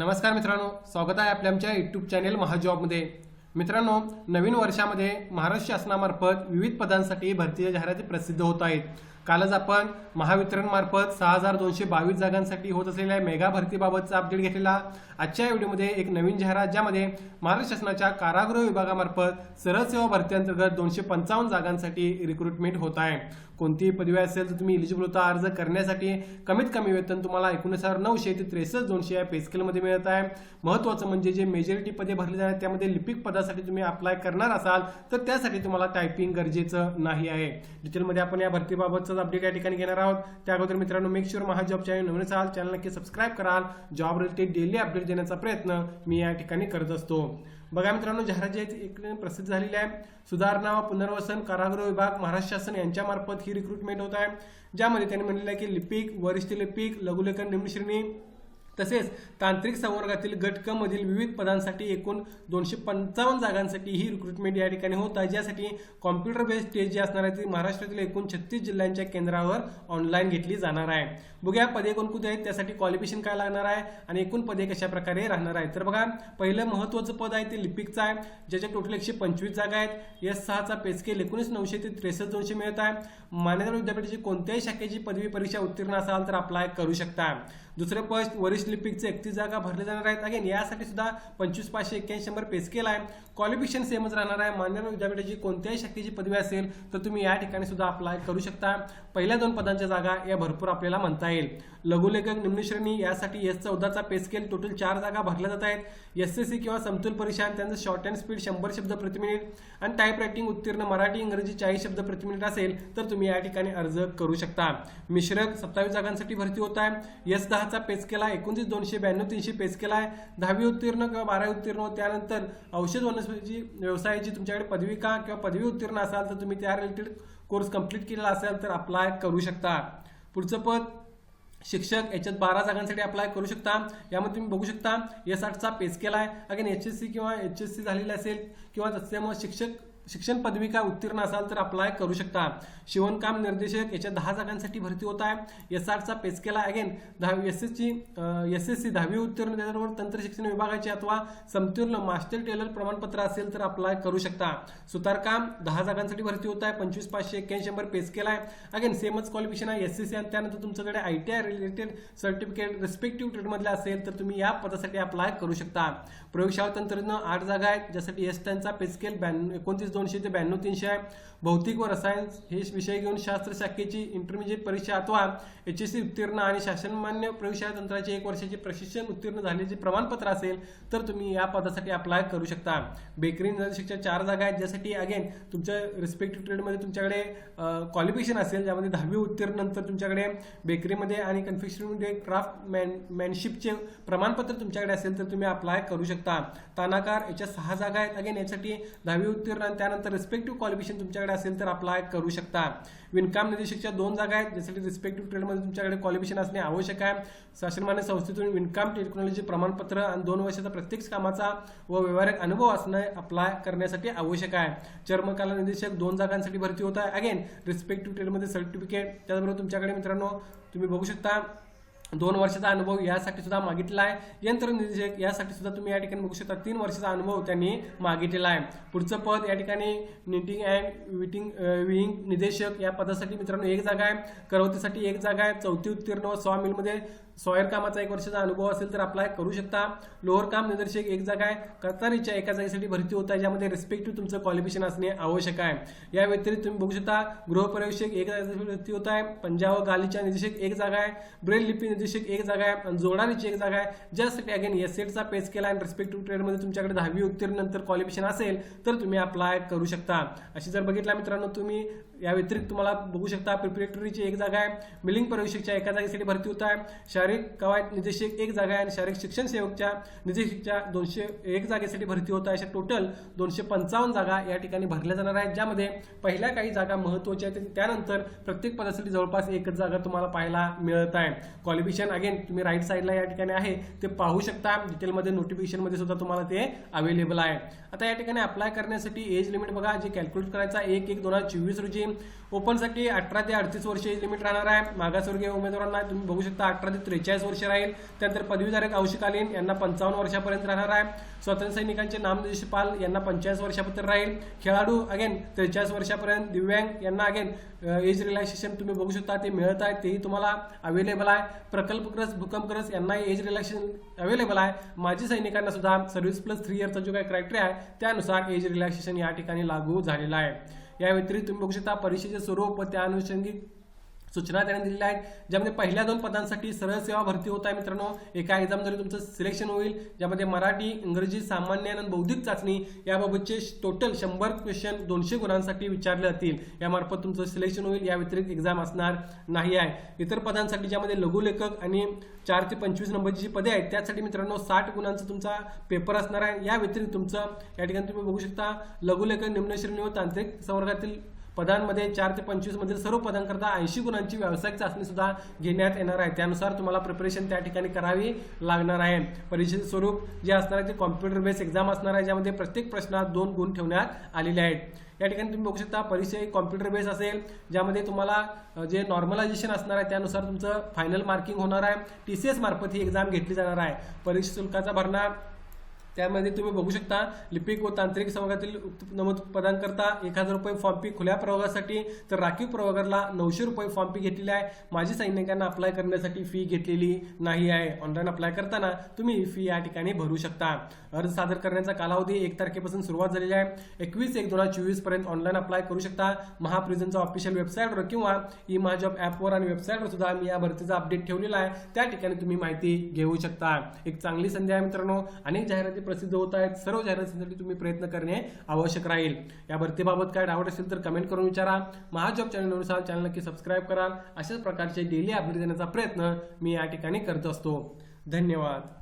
नमस्कार मित्रांनो स्वागत आहे आपल्या आमच्या यूट्यूब चॅनेल महाजॉबमध्ये. मित्रांनो नवीन वर्षामध्ये महाराष्ट्र शासनामार्फत विविध पदांसाठी भरतीच्या जाहिराती प्रसिद्ध होत आहेत. कालच आपण महावितरणमार्फत सहा हजार दोनशे बावीस जागांसाठी होत असलेल्या मेगा भरतीबाबतचा अपडेट घेतलेला. आजच्या व्हिडिओमध्ये एक नवीन जाहिरात ज्यामध्ये महाराष्ट्र शासनाच्या कारागृह विभागामार्फत सरळ सेवा भरती अंतर्गत दोनशे पंचावन्न जागांसाठी रिक्रुटमेंट होत आहे. कोणतीही पदवी असेल तर तुम्ही इलिजिबल होता. अर्ज करण्यासाठी कमीत कमी वेतन तुम्हाला एकोणीस हजार नऊशे ते त्रेसष्ट दोनशे या पेस्केलमध्ये मिळत आहे. महत्त्वाचं म्हणजे जे मेजॉरिटी पदे भरली आहेत त्यामध्ये लिपिक पदासाठी तुम्ही अप्लाय करणार असाल तर त्यासाठी तुम्हाला टायपिंग गरजेचं नाही आहे. डिटेलमध्ये आपण या भरतीबाबत भरतीबाबतचाच अपडेट या ठिकाणी घेणार आहोत. त्या अगोदर मित्रांनो make sure Maha job channel नवीन असाल चॅनल नक्की सबस्क्राईब कराल. जॉब रिलेटेड डेली अपडेट देण्याचा प्रयत्न मी या ठिकाणी करत असतो. बघा मित्रांनो जाहिरात जी एक प्रसिद्ध झालेली आहे. सुधारणा व पुनर्वसन कारागृह विभाग महाराष्ट्र शासन यांच्यामार्फत ही रिक्रुटमेंट होत आहे. ज्यामध्ये त्यांनी म्हणलेलं आहे की लिपिक वरिष्ठ लिपिक लघुलेखन निम्नश्रेणी तसेच तांत्रिक संवर्गातील गट क मधील विविध पदांसाठी एकूण दोनशे पंचावन्न जागांसाठी ही रिक्रुटमेंट या ठिकाणी होत आहे. ज्यासाठी कॉम्प्युटर बेस्ड टेस्ट जी असणार आहे ती महाराष्ट्रातील एकूण छत्तीस जिल्ह्यांच्या केंद्रावर ऑनलाईन घेतली जाणार आहे. बघूया पदे कोणकोणती आहेत त्यासाठी क्वालिफिकेशन काय लागणार आहे आणि एकूण पदे कशा प्रकारे राहणार आहे तर बघा पहिलं महत्त्वाचं पद आहे ते लिपिकचं आहे ज्याच्या टोटल एकशे पंचवीस जागा आहेत. एस सहाचा पेस्केल एकोणीस नऊशे ते त्रेसष्ट दोनशे मिळत आहे. मान्यता विद्यापीठाची कोणत्याही शाखेची पदवी परीक्षा उत्तीर्ण असाल तर अप्लाय करू शकता. दुसरं पद वरिष्ठ लिपिकचे एकतीस जागा भरले जाणार आहेत. अगेन यासाठी सुद्धा पंचवीस पाचशे एक्क्याऐंशी शंभर पेस्केल आहे क्वालिफिकेशन सेमच राहणार आहे. मान्यता विद्यापीठाची कोणत्याही शक्तीची पदवी असेल तर तुम्ही या ठिकाणी सुद्धा अप्लाय करू शकता. पहिल्या दोन पदांच्या जागा या भरपूर आपल्याला म्हणता येईल. लघुलेखक निम्नश्रेणी यासाठी एस चौदाचा पे स्केल टोटल चार जागा भरल्या जात आहेत. एस एस सी किंवा समतोल परीक्षा त्यांचं शॉर्ट अँड स्पीड शंभर शब्द प्रति मिनिट आणि टाईप रायटिंग उत्तीर्ण मराठी इंग्रजी चाळीस शब्द प्रति मिनिट असेल तर तुम्ही या ठिकाणी अर्ज करू शकता. मिश्रक सत्तावीस जागांसाठी भरती होत आहे. एस सहाचा पेच केला एकोणतीस दोनशे ब्याण्णव तीनशे पेच केला आहे. दहावी उत्तीर्ण किंवा बारावी उत्तीर्ण त्यानंतर औषध वनस्पतीची व्यवसायाची तुमच्याकडे पदविका किंवा पदवी उत्तीर्ण असाल तर तुम्ही त्या रिलेटेड कोर्स कंप्लीट केलेला असेल तर अप्लाय करू शकता. पुढचं पद शिक्षक याच्यात बारा जागांसाठी अप्लाय करू शकता. यामध्ये तुम्ही बघू शकता एस आठचा पेस केला आहे. अगेन एच एस सी किंवा एच एस सी झालेली असेल किंवा त्यामुळे शिक्षक शिक्षण पदविका उत्तीर्ण असाल तर अप्लाय करू शकता. शिवणकाम निर्देशक याच्या दहा जागांसाठी भरती होत आहे. एस आरचा पेस केला. अगेन दहावी S S C S S C दहावी उत्तीर्ण त्याच्याबरोबर तंत्र शिक्षण विभागाची अथवा समतुल्य मास्टर टेलर प्रमाणपत्र असेल तर अप्लाय करू शकता. सुतारकाम दहा जागांसाठी भरती होत आहे. पंचवीस पाचशे एक्क्याऐंशी शंभर पेस केला आहे. अगेन सेमच क्वालिफिकेशन आहे. एस एस सी आणि त्यानंतर तुमच्याकडे I T I related certificate respective ट्रेडमधले असेल तर तुम्ही या पदासाठी अप्लाय करू शकता. प्रयोगशाळा तंत्रज्ञ आठ जागा आहेत. ज्यासाठी एस टेनचा पे ब्याण्णव एकोणतीस दोनशे ते ब्याण्णव तीनशे आहे भौतिक व रसायन हे विषय घेऊन शास्त्र शाखेची इंटरमिजिएट परीक्षा अथवा एच एस सी उत्तीर्ण आणि शासनमान्य प्रयोगशाळा तंत्राचे एक वर्षाचे प्रशिक्षण उत्तीर्ण झालेचे प्रमाणपत्र असेल तर तुम्ही या पदासाठी अप्लाय करू शकता. बेकरी निर्देशकच्या चार जागा आहेत ज्यासाठी अगेन तुमच्या रिस्पेक्टिव्ह ट्रेडमध्ये तुमच्याकडे क्वालिफिकेशन असेल ज्यामध्ये दहावी उत्तीर्ण नंतर तुमच्याकडे बेकरीमध्ये आणि कन्फ्युशनमध्ये क्राफ्ट मॅन मॅनशिपचे प्रमाणपत्र तुमच्याकडे असेल तर तुम्ही अप्लाय करू शकता. तानाकार याच्या सहा जागा आहेत. अगेन यासाठी दहावी उत्तीर्ण त्यानंतर रिस्पेक्टिव्ह क्वालिफिकेशन तुमच्याकडे असेल तर अप्लाय करू शकता. विणकाम निदेशकच्या दोन जागा आहेत ज्यासाठी रिस्पेक्टिव्ह ट्रेडमध्ये तुमच्याकडे क्वालिफिकेशन असणे आवश्यक आहे. शासनमान्य संस्थेतून विणकाम टेक्नॉलॉजी प्रमाणपत्र आणि दोन वर्षाचा प्रत्येक कामाचा व व्यवहारिक अनुभव असणे अप्लाय करण्यासाठी आवश्यक आहे. चर्मकला निदेशक दोन जागांसाठी भरती होत आहे. अगेन रिस्पेक्टिव्ह ट्रेडमध्ये सर्टिफिकेट त्याचबरोबर तुमच्याकडे मित्रांनो तुम्ही बघू शकता. दोन वर्षाचा अनुभव यासाठी सुद्धा मागितला आहे. यंत्रनिदेशक यासाठी सुद्धा तुम्ही या ठिकाणी बघू शकता तीन वर्षाचा अनुभव त्यांनी मागितलेला आहे. पुढचं पद या ठिकाणी निटिंग अँड विटिंग विहिंग निदेशक या पदासाठी मित्रांनो एक जागा आहे. करवतीसाठी एक जागा आहे. चौथी उत्तीर्ण व सहा मिलमध्ये सॉयर कामाचा एक वर्षाचा अनुभव असेल तर अप्लाय करू शकता. लोअर काम निदर्शक एक जागा आहे. कतारीच्या एका जागेसाठी भरती होत आहे ज्यामध्ये रिस्पेक्टिव्ह तुमचं क्वालिफिकेशन असणे आवश्यक आहे. या व्यतिरिक्त तुम्ही बघू शकता गृहप्रवेशक एक जागेसाठी भरती होत आहे. पंजाब गालीच्या निदेशक एक जागा आहे. ब्रेल लिपी निदेशक एक जागा आहे. आणि जोडारीची एक जागा आहे. ज्यासाठी अगेन एस एडचा पेज केला आणि रिस्पेक्टिव्ह ट्रेडमध्ये तुमच्याकडे दहावी उत्तीर्ण नंतर क्वालिफिकेशन असेल तर तुम्ही अप्लाय करू शकता. अशी जर बघितला मित्रांनो तुम्ही या व्यतिरिक्त तुम्हाला बघू शकता प्रिपरेटरीची एक जागा आहे. मिलिंग प्रवेशकच्या एका जागेसाठी भरती होत आहे. शारीरिक कवायत निदेशक एक जागा आहे आणि शारीरिक शिक्षण सेवकच्या निदेशकच्या दोनशे एक जागेसाठी भरती होत आहे. अशा टोटल दोनशे पंचावन्न जागा या ठिकाणी भरल्या जाणार आहेत. ज्यामध्ये पहिल्या काही जागा महत्त्वाच्या आहेत त्यानंतर प्रत्येक पदासाठी जवळपास एकच जागा तुम्हाला पाहायला मिळत आहे. क्वालिफिकेशन अगेन तुम्ही राईट साईडला या ठिकाणी आहे. ते पाहू शकता. डिटेलमध्ये नोटिफिकेशनमध्ये सुद्धा तुम्हाला ते अवेलेबल आहे. आता या ठिकाणी अप्लाय करण्यासाठी एज लिमिट बघा. जे कॅल्क्युलेट करायचा एक एक दोन हजार चोवीस रोजी. ओपनसाठी अठरा ते अडतीस वर्ष लिमिट राहणार आहे. मागासवर्गीय उमेदवारांना तुम्ही बघू शकता अठरा ते त्रेचाळीस वर्ष राहील. त्यानंतर पदवीधारक अंशकालीन यांना पंचावन्न वर्षापर्यंत राहणार आहे. स्वातंत्र्य सैनिकांचे नामदेशपाल यांना पंचेचाळीस वर्षापर्यंत राहील. खेळाडू अगेन त्रेचाळीस वर्षापर्यंत दिव्यांग यांना अगेन एज रिलॅक्सेशन तुम्ही बघू शकता ते मिळत आहे तेही तुम्हाला अवेलेबल आहे. प्रकल्पग्रस्त भूकंपग्रस्त यांना एज रिलॅक्सेशन अवेलेबल आहे. माजी सैनिकांना सुद्धा सर्व्हिस प्लस थ्री इयरचा जो काही क्रायटेरिया आहे त्यानुसार एज रिलॅक्सेशन या ठिकाणी लागू झालेला आहे. या व्यतिरिक्त तुम्ही बघू शकता परीक्षेचे स्वरूप व त्या अनुषंगिक सूचना त्यांनी दिलेल्या आहेत ज्यामध्ये पहिल्या दोन पदांसाठी सरळ सेवा भरती होत आहे मित्रांनो. एका एक्झामद्वारे तुमचं सिलेक्शन होईल ज्यामध्ये मराठी इंग्रजी सामान्य आणि बौद्धिक चाचणी याबाबतचे टोटल शंभर क्वेश्चन दोनशे गुणांसाठी विचारले जातील. यामार्फत तुमचं सिलेक्शन होईल या व्यतिरिक्त एक्झाम असणार नाही आहे. इतर पदांसाठी ज्यामध्ये लघुलेखक आणि चार ते पंचवीस नंबरची जी पदे आहेत त्यासाठी मित्रांनो साठ गुणांचा तुमचा पेपर असणार आहे. या व्यतिरिक्त तुमचं या ठिकाणी तुम्ही बघू शकता लघुलेखक निम्नश्रेणी व तांत्रिक संवर्गातील पदांमध्ये चार ते पंचवीस मधील सर्व पदांकरता ऐंशी गुणांची व्यावसायिक चाचणी सुद्धा घेण्यात येणार आहे. त्यानुसार तुम्हाला प्रिपरेशन त्या ठिकाणी करावी लागणार आहे. परीक्षेचे स्वरूप जे असणार आहे ते कॉम्प्युटर बेस एक्झाम असणार आहे ज्यामध्ये प्रत्येक प्रश्नात दोन गुण ठेवण्यात आलेले आहेत. या ठिकाणी तुम्ही बघू शकता परीक्षा कॉम्प्युटर बेस असेल ज्यामध्ये तुम्हाला जे नॉर्मलायझेशन असणार आहे त्यानुसार तुमचं फायनल मार्किंग होणार आहे. टी सी एस मार्फत ही एक्झाम घेतली जाणार आहे. परीक्षा शुल्काचा भरणा त्यामध्ये तुम्ही बघू शकता लिपिक व तांत्रिक संवर्गातील नमूद प्रदान करता. एक हजार रुपये फॉर्म फी खुल्या प्रवर्गासाठी तर राखीव प्रवर्गाला नऊशे रुपये फॉर्म फी घेतलेली आहे. माजी सैनिकांना अप्लाय करण्यासाठी फी घेतलेली नाही आहे. ऑनलाईन अप्लाय करताना तुम्ही फी या ठिकाणी भरू शकता. अर्ज सादर करण्याचा कालावधी एक तारखेपासून सुरुवात झालेली आहे. एकवीस एक दोन हजार चोवीसपर्यंत ऑनलाईन अप्लाय करू शकता. महाप्रिझनच्या ऑफिशियल वेबसाईटवर किंवा ई माझ्या ॲपवर आणि वेबसाईटवर सुद्धा मी या भरतीचा अपडेट ठेवलेला आहे. त्या ठिकाणी तुम्ही माहिती घेऊ शकता. एक चांगली संधी आहे मित्रांनो. अनेक जाहिराती प्रसिद्ध होत आहेत. सर्व जाहिरातीसाठी तुम्ही प्रयत्न करणे आवश्यक राहील. या भरतीबाबत काय डाऊट असेल तर कमेंट करून विचारा. महाजॉब चॅनलनुसार चॅनल नक्की सबस्क्राईब कराल अशाच प्रकारचे डेली अपडेट देण्याचा प्रयत्न मी या ठिकाणी करत असतो. धन्यवाद.